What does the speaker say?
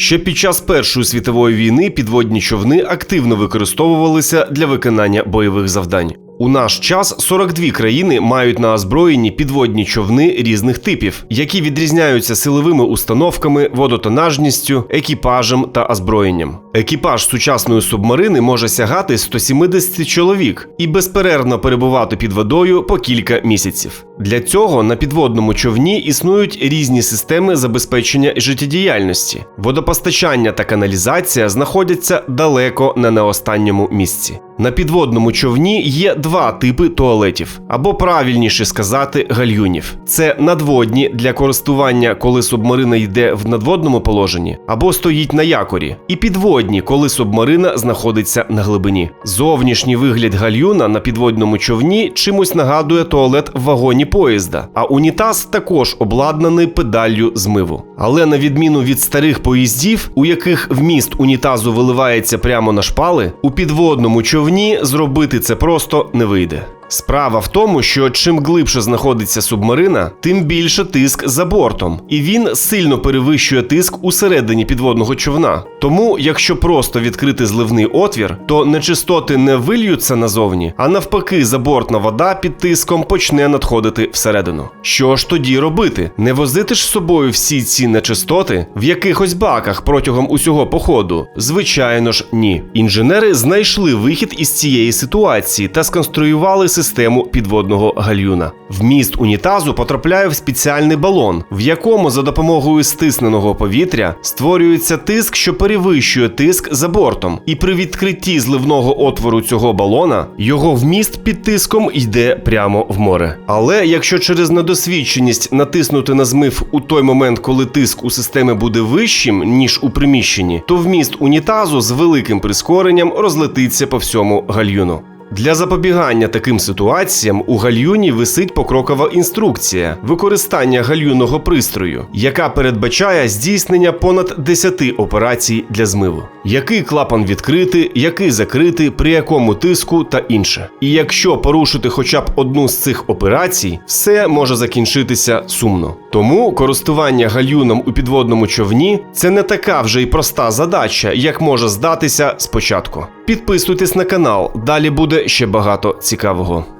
Ще під час Першої світової війни підводні човни активно використовувалися для виконання бойових завдань. У наш час 42 країни мають на озброєнні підводні човни різних типів, які відрізняються силовими установками, водотонажністю, екіпажем та озброєнням. Екіпаж сучасної субмарини може сягати 170 чоловік і безперервно перебувати під водою по кілька місяців. Для цього на підводному човні існують різні системи забезпечення життєдіяльності. Водопостачання та каналізація знаходяться далеко не на останньому місці. На підводному човні є два типи туалетів, або правильніше сказати, гальюнів. Це надводні для користування, коли субмарина йде в надводному положенні, або стоїть на якорі, і підводні, коли субмарина знаходиться на глибині. Зовнішній вигляд гальюна на підводному човні чимось нагадує туалет в вагоні поїзда, а унітаз також обладнаний педаллю змиву. Але на відміну від старих поїздів, у яких вміст унітазу виливається прямо на шпали, у підводному човні зробити це просто не вийде. Справа в тому, що чим глибше знаходиться субмарина, тим більше тиск за бортом, і він сильно перевищує тиск усередині підводного човна. Тому, якщо просто відкрити зливний отвір, то нечистоти не вильються назовні, а навпаки, забортна вода під тиском почне надходити всередину. Що ж тоді робити? Не возити ж з собою всі ці нечистоти в якихось баках протягом усього походу? Звичайно ж, ні. Інженери знайшли вихід із цієї ситуації та сконструювали систему підводного гальюна. Вміст унітазу потрапляє в спеціальний балон, в якому за допомогою стисненого повітря створюється тиск, що перевищує тиск за бортом. І при відкритті зливного отвору цього балона його вміст під тиском йде прямо в море. Але якщо через недосвідченість натиснути на змив у той момент, коли тиск у системи буде вищим ніж у приміщенні, то вміст унітазу з великим прискоренням розлетиться по всьому гальюну. Для запобігання таким ситуаціям у гальюні висить покрокова інструкція використання гальюного пристрою, яка передбачає здійснення понад 10 операцій для змиву. Який клапан відкрити, який закрити, при якому тиску та інше. І якщо порушити хоча б одну з цих операцій, все може закінчитися сумно. Тому користування гальюном у підводному човні це не така вже й проста задача, як може здатися спочатку. Підписуйтесь на канал, далі ще багато цікавого.